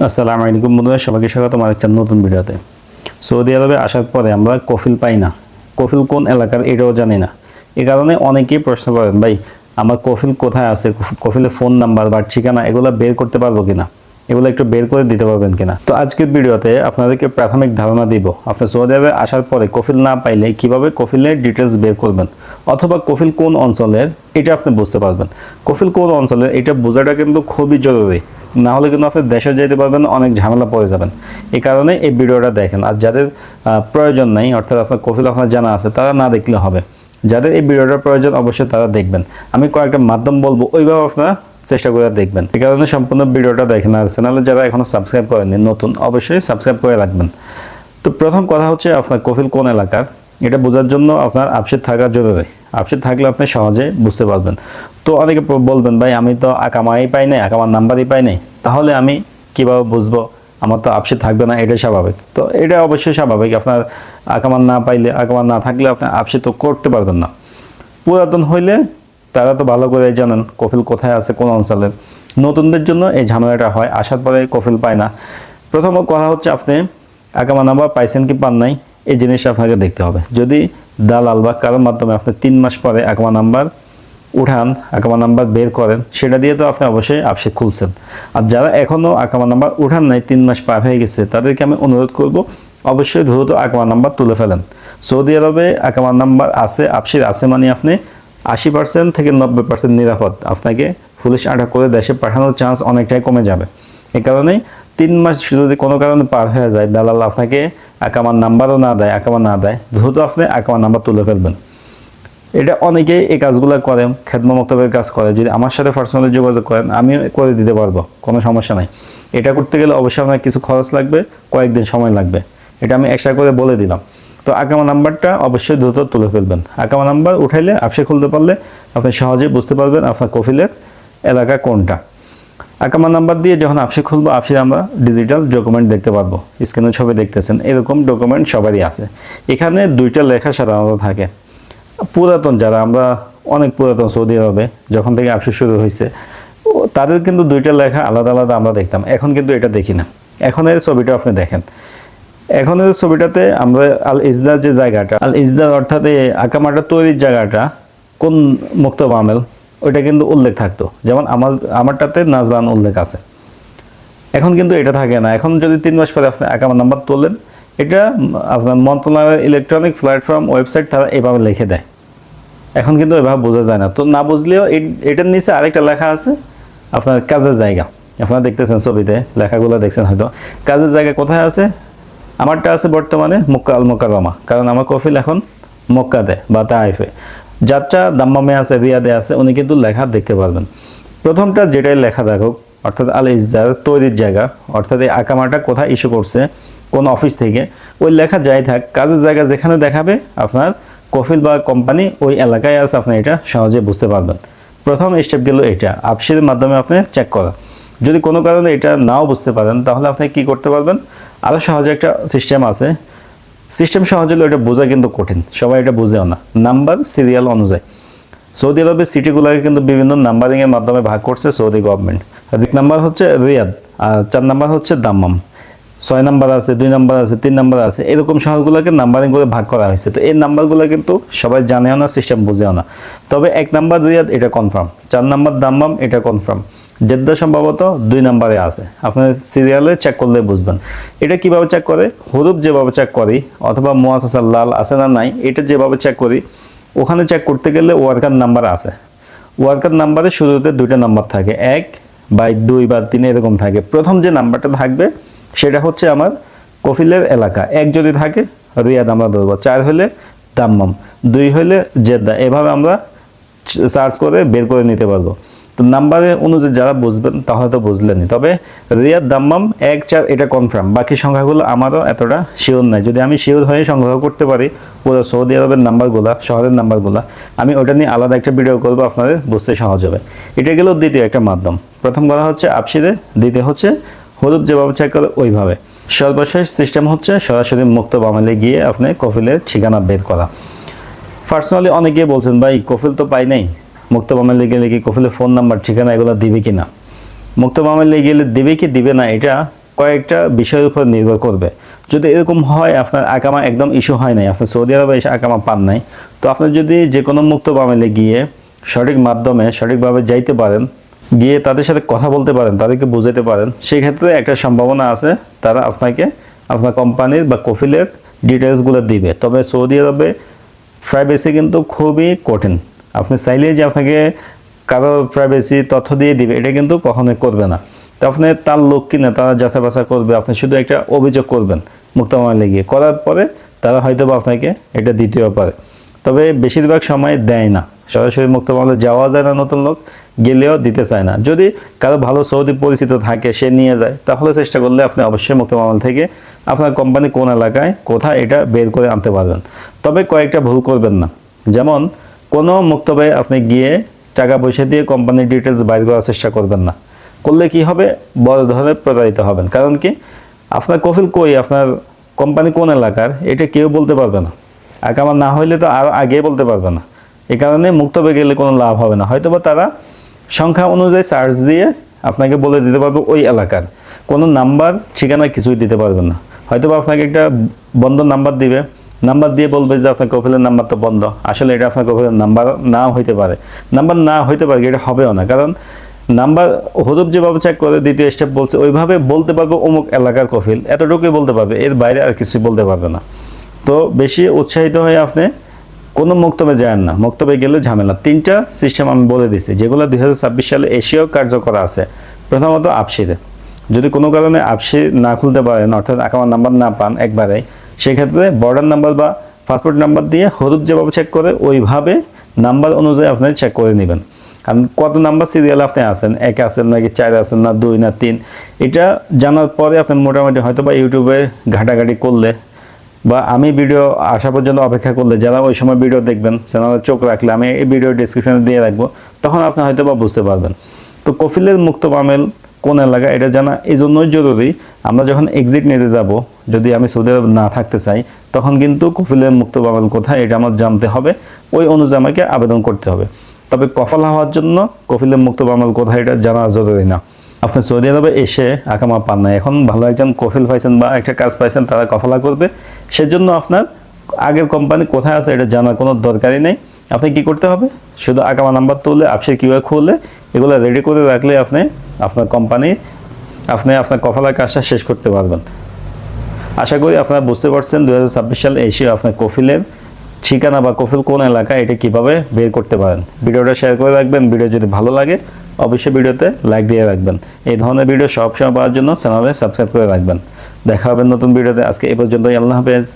আসসালামু আলাইকুম বন্ধুরা, সবাইকে স্বাগতম আরেকটা নতুন ভিডিওতে। সৌদি আরবে আসার পরে আমরা কফিল পাই না। কফিল কোন এলাকার এটাও জানি না। এ কারণে অনেকেই প্রশ্ন করেন, ভাই, আমার কফিল কোথায় আছে? কফ- কফিলের ফোন নাম্বার বা ঠিকানা এগুলো বের করতে পারব কিনা? এগুলো একটু বের করে দিতে পারবেন কিনা? তো আজকের ভিডিওতে আপনাদেরকে প্রাথমিক ধারণা দিব আপনি সৌদি আরবে আসার পরে কফিল না পাইলে কীভাবে কফিলের ডিটেলস বের করবেন? অথবা কফিল কোন অঞ্চলের, এটা আপনি বুঝতে পারবেন। কফিল কোন অঞ্চলের, এটা বোঝাটা কিন্তু খুবই জরুরি। না হলে কিন্তু আপনি দেশে যেতে পারবেন, অনেক ঝামেলা পড়ে যাবেন। এই কারণে এই ভিডিওটা দেখেন। আর যাদের প্রয়োজন নাই, অর্থাৎ আপনার কফিল আপনার জানা আছে, তারা না দেখলে হবে। যাদের এই ভিডিওটার প্রয়োজন, অবশ্যই তারা দেখবেন। আমি কয়েকটা মাধ্যম বলব, ওইভাবে আপনারা চেষ্টা করে দেখবেন। এই কারণে সম্পূর্ণ ভিডিওটা দেখেন। আর চ্যানেলে যারা এখনও সাবস্ক্রাইব করেননি, নতুন, অবশ্যই সাবস্ক্রাইব করে রাখবেন। তো প্রথম কথা হচ্ছে আপনার কফিল কোন এলাকার? এটা বোঝার জন্য আপনার আপসেট থাকা জরুরি। আপসেট থাকলে আপনি সহজে বুঝতে পারবেন। তো অনেকে বলবেন, ভাই, আমি তো আকামাই পাই নাই, আকামার নাম্বারই পাই নাই। তাহলে আমি কীভাবে বুঝব? আমার তো আপসেট থাকবে না, এটাই স্বাভাবিক। তো এটা অবশ্যই স্বাভাবিক। আপনার আকামার না পাইলে, আকামার না থাকলে আপনি আপসেট তো করতে পারবেন না। পুরাতন হইলে তারা তো ভালো করে জানেন কফিল কোথায় আছে, কোন অঞ্চলে। নতুনদের জন্য এই ঝামেলাটা হয়, আসার পরে কফিল পায় না। প্রথম কথা হচ্ছে আপনি আকামা নাম্বার পাইছেন কি পান নাই? এই জিনিসটা আপনাকে দেখতে হবে। যদি দালাল বা কারোর মাধ্যমে আপনি তিন মাস পরে আকামা নাম্বার উঠান, আকামা নাম্বার বের করেন, সেটা দিয়ে তো আপনি অবশ্যই আপসে খুলছেন। আর যারা এখনও আকামা নাম্বার উঠান নাই, তিন মাস পার হয়ে গেছে, তাদেরকে আমি অনুরোধ করব, অবশ্যই দ্রুত আকামা নাম্বার তুলে ফেলেন। সৌদি আরবে আকামা নাম্বার আছে আপসির আছে মানে আপনি আশি পার্সেন্ট থেকে নব্বই পার্সেন্ট নিরাপদ। আপনাকে পুলিশ আটক করে দেশে পাঠানোর চান্স অনেকটাই কমে যাবে। এ কারণে তিন মাস যদি কোনো কারণে পার হয়ে যায়, দালাল আপনাকে আকামার নাম্বারও না দেয়, আকামা না দেয়। দ্রুত আপনি আকামার নাম্বার তুলে ফেলবেন। এটা অনেকেই এই কাজগুলো করে খেদমা মক্তবের কাজ করে। যদি আমার সাথে পার্সোনালি যোগাযোগ করেন, আমি করে দিতে পারব, কোনো সমস্যা নাই। এটা করতে গেলে অবশ্যই আপনার কিছু খরচ লাগবে, কয়েকদিন সময় লাগবে। এটা আমি এক্সট্রা করে বলে দিলাম। তো আকামা নাম্বারটা অবশ্যই দ্রুত তুলে ফেলবেন। আকামা নাম্বার উঠাইলে, আপসে খুলতে পারলে আপনি সহজেই বুঝতে পারবেন আপনার কফিলের এলাকা কোনটা। আকামা নাম্বার দিয়ে যখন আপসে খুলবো, আপসে আমরা ডিজিটাল ডকুমেন্ট দেখতে পারব। স্ক্রিনে ছবি দেখতেছেন, এরকম ডকুমেন্ট সবারই আছে। এখানে দুইটা লেখা সাধারণত থাকে। পুরাতন যারা, আমরা অনেক পুরাতন সৌদি আরবে, যখন থেকে আপসে শুরু হয়েছে তাদের কিন্তু দুইটা লেখা আলাদা আলাদা আমরা দেখতাম। এখন কিন্তু এটা দেখি না। এখন এর ছবিটা আপনি দেখেন। এখন এর ছবিটাতে আমরা আল ইজদার যে জায়গাটা, আল ইজদার অর্থাৎ এই আকামাটা তৈরির জায়গাটা কোন মুক্ত বামেল ওইটা কিন্তু উল্লেখ থাকতো। যেমন আমার, আমারটাতে নাজান উল্লেখ আছে। এখন কিন্তু এটা থাকে না। এখন যদি তিন মাস পরে আপনি আকামা নাম্বার তোলেন, এটা আপনার মন্ত্রণালয়ের ইলেকট্রনিক প্ল্যাটফর্ম ওয়েবসাইট তারা এভাবে লিখে দেয়। এখন কিন্তু এভাবে বোঝা যায় না। তো না বুঝলেও এটার নিচে আরেকটা লেখা আছে, আপনার কাজের জায়গা। আপনারা দেখতেছেন ছবিতে, লেখাগুলো দেখছেন হয়তো। কাজের জায়গা কোথায় আছে? আমারটা আছে বর্তমানে মক্কা আল মোকাররমা কারণ আমার কফিল এখন মক্কাতে বা তাইফে। যাত্রা দাম্মামে আছে, রিয়াদে আছে, উনি কিন্তু লেখা দেখতে পারবেন। প্রথমটা যেটাই লেখা থাকুক অর্থাৎ আল ইজদার তৈরির জায়গা, অর্থাৎ এই আকামাটা কোথায় ইস্যু করছে, কোন অফিস থেকে, ওই লেখা যাই থাক, কাজের জায়গা যেখানে দেখাবে আপনার কফিল বা কোম্পানি ওই এলাকায় আছে, আপনি এটা সহজে বুঝতে পারবেন। প্রথম স্টেপ গেল এটা, আপসির মাধ্যমে আপনি চেক করা। যদি কোনো কারণে এটা নাও বুঝতে পারেন, তাহলে আপনি কি করতে পারবেন? আরও সহজে একটা সিস্টেম আছে সিস্টেম সহজ হলেও এটা বোঝা কিন্তু কঠিন। সবাই এটা বুঝেও না। নাম্বার সিরিয়াল অনুযায়ী। সৌদি আরবের সিটিগুলোকে কিন্তু বিভিন্ন নাম্বারিংয়ের মাধ্যমে ভাগ করছে সৌদি গভর্নমেন্ট এক নাম্বার হচ্ছে রিয়াদ আর চার নাম্বার হচ্ছে দাম্মাম ছয় নাম্বার আছে, দুই নাম্বার আছে, তিন নাম্বার আছে, এরকম শহরগুলোকে নাম্বারিং করে ভাগ করা হয়েছে। তো এই নাম্বারগুলো কিন্তু সবাই জানেও না সিস্টেম বুঝেও না। তবে এক নাম্বার রিয়াদ এটা কনফার্ম চার নাম্বার দাম্মাম এটা কনফার্ম জেদ্দা সম্ভবত দুই নাম্বারে আছে। আপনার সিরিয়ালে চেক করলে বুঝবেন। এটা কীভাবে চেক করে? হরুপ যেভাবে চেক করি, অথবা মোয়াসাসার লাল আছে না নাই, এটা যেভাবে চেক করি, ওখানে চেক করতে গেলে ওয়ার্কার নাম্বার আছে। ওয়ার্কার নাম্বারে শুরুতে দুইটা নাম্বার থাকে। এক বাই দুই বা তিন এরকম থাকে। প্রথম যে নাম্বারটা থাকবে, সেটা হচ্ছে আমার কফিলের এলাকা। এক যদি থাকে, রিয়াদ আমরা ধরবো চার হলে দাম্মাম। দুই হলে জেদ্দা। এভাবে আমরা সার্চ করে বের করে নিতে পারব। তো নাম্বারে অনুযায়ী যারা বুঝবেন তাহলে তো বুঝলেনই। তবে রিয়াদ দাম্মাম এক চার, এটা কনফার্ম বাকি সংখ্যাগুলো আমারও এতটা শিওর নাই। যদি আমি শিওর হয়ে সংগ্রহ করতে পারি, পুরো সৌদি আরবের নাম্বারগুলো শহরের নাম্বারগুলো আমি ওটা নিয়ে আলাদা একটা ভিডিও করব, আপনাদের বুঝতে সহজ হবে। এটা গেল দ্বিতীয় একটা মাধ্যম। প্রথম কথা হচ্ছে আপসিদে দ্বিতীয় হচ্ছে হলুদ যেভাবে চেক করে, ওইভাবে। সর্বশেষ সিস্টেম হচ্ছে সরাসরি মুক্ত বামেলে গিয়ে আপনি কফিলের ঠিকানা বের করা। পার্সোনালি অনেকে বলছেন, ভাই, কফিল তো পাই নাই। মুক্ত মামলে গেলে কি কফিলের ফোন নাম্বার, ঠিকানা এগুলো দিবে কি না মুক্ত মামলে গেলে দিবে কি দিবে না, এটা কয়েকটা বিষয়ের উপর নির্ভর করবে। যদি এরকম হয়, আপনার আকামা একদম ইস্যু হয় নাই, আপনার সৌদি আরবে এসে আকামা পান নাই, তো আপনি যদি যে কোনো মুক্ত বামেলে গিয়ে সঠিক মাধ্যমে, সঠিকভাবে যাইতে পারেন, গিয়ে তাদের সাথে কথা বলতে পারেন, তাদেরকে বুঝাতে পারেন সেই ক্ষেত্রে একটা সম্ভাবনা আছে, তারা আপনাকে আপনার কোম্পানির বা কফিলের ডিটেলসগুলো দিবে। তবে সৌদি আরবে প্রাইভেসি কিন্তু খুবই কঠিন। আপনি চাইলে যে আপনাকে কারও প্রাইভেসি তথ্য দিয়ে দিবে, এটা কিন্তু কখনোই করবে না। তো আপনি তার লোক কিনে, তারা যাচা বাছা করবে, আপনি শুধু একটা অভিযোগ করবেন মুক্তমালে গিয়ে। করার পরে তারা হয়তো বা আপনাকে এটা দ্বিতীয় পারে। তবে বেশিরভাগ সময় দেয় না। সরাসরি মুক্তমালে যাওয়া যায় না নতুন লোক, গেলেও দিতে চায় না। যদি কারও ভালো সৌদি পরিচিত থাকে, সে নিয়ে যায়, তাহলে চেষ্টা করলে আপনি অবশ্যই মুক্তমাল থেকে আপনার কোম্পানি কোন এলাকায় কোথায় এটা বের করে আনতে পারবেন। তবে কয়েকটা ভুল করবেন না। যেমন কোনো মুক্তবে আপনি গিয়ে টাকা পয়সা দিয়ে কোম্পানির ডিটেলস বাইর করার চেষ্টা করবেন না। করলে কি হবে? বড় ধরনের প্রতারিত হবেন। কারণ কি? আপনার কফিল কই? আপনার কোম্পানি কোন এলাকার? এটা কেউ বলতে পারবে না। আকামা না হইলে তো আরও আগে বলতে পারবে না। এ কারণে মুক্তবে গেলে কোনো লাভ হবে না। হয়তো বা তারা সংখ্যা অনুযায়ী সার্চ দিয়ে আপনাকে বলে দিতে পারবে ওই এলাকার। কোনো নাম্বার, ঠিকানা কিছুই দিতে পারবে না। হয়তো বা আপনাকে একটা বন্ধ নাম্বার দিবে। নাম্বার দিয়ে বলবে যে আপনার কফিলের নাম্বার তো বন্ধ। আসলে এটা আপনার কফিলের নাম্বার না হইতে পারে। নাম্বার না হইতে পারে এটা হবেও না। কারণ নাম্বার হরুপ যেভাবে চেক করে, দ্বিতীয় স্টেপ বলছে, ওইভাবে বলতে পারবে অমুক এলাকার কফিল এতটুকুই বলতে পারবে, এর বাইরে আর কিছুই বলতে পারবে না। তো বেশি উৎসাহিত হয়ে আপনি কোনো মক্তবে যান না। মক্তবে গেলে ঝামেলা। তিনটা সিস্টেম আমি বলে দিছি, যেগুলো দুই হাজার ছাব্বিশ সালে এশিয়াও কার্যকর আছে। প্রথমত আপসিতে যদি কোনো কারণে আপসি না খুলতে পারেন, অর্থাৎ আকামার নাম্বার না পান, একবারেই সেক্ষেত্রে বর্ডার নাম্বার বা পাসপোর্ট নাম্বার দিয়ে হরুপ যেভাবে চেক করে, ওইভাবে নাম্বার অনুযায়ী আপনি চেক করে নেবেন। কারণ কত নাম্বার সিরিয়াল আপনি আছেন, এক আছেন নাকি চার আছেন না, দুই না তিন, এটা জানার পরে আপনি মোটামুটি হয়তো বা ইউটিউবে ঘাটাঘাটি করলে বা আমি ভিডিও আসা পর্যন্ত অপেক্ষা করলে, যারা ওই সময় ভিডিও দেখবেন চ্যানেলে চোখ রাখলে, আমি এই ভিডিও ডিসক্রিপশনে দিয়ে রাখব, তখন আপনি হয়তো বা বুঝতে পারবেন। তো কফিলের মুক্ত বামেল কোন এলাকা, এটা জানা এই জন্যই জরুরি আমরা যখন এক্সিট নিতে যাব, যদি আমি সৌদি আরব না থাকতে চাই, তখন কিন্তু কফিলের মুক্ত বামেল কোথায়, এটা আমার জানতে হবে। ওই অনুযায়ী আমাকে আবেদন করতে হবে। তবে কফাল হওয়ার জন্য কফিলের মুক্ত বামেল কোথায়, এটা জানা জরুরি না। আপনি সৌদি আরবে এসে আকামা পান না। এখন ভালো একজন কফিল পাইছেন বা একটা কাজ পাইছেন, তারা কফালা করবে। সেজন্য আপনার আগের কোম্পানি কোথায় আছে, এটা জানার কোনো দরকারই নেই। আপনি কি করতে হবে? শুধু আকামা নাম্বার তুললে আপসে কীভাবে খুললে, এগুলো রেডি করে রাখলে আপনি আপনার কোম্পানি আপনি আপনার কফালার কাজটা শেষ করতে পারবেন। আশা করি আপনারা বুঝতে পারছেন দু হাজার ছাব্বিশ সাল এসে আপনার কফিলের ঠিকানা বা কফিল কোন এলাকা এটা কীভাবে বের করতে পারেন। ভিডিওটা শেয়ার করে রাখবেন, ভিডিও যদি ভালো লাগে অবশ্যই ভিডিওতে লাইক দিয়ে রাখবেন। এই ধরনের ভিডিও সবসময় পাওয়ার জন্য চ্যানেলে সাবস্ক্রাইব করে রাখবেন। দেখা হবে নতুন ভিডিওতে, আজকে এ পর্যন্তই, আল্লাহ হাফেজ।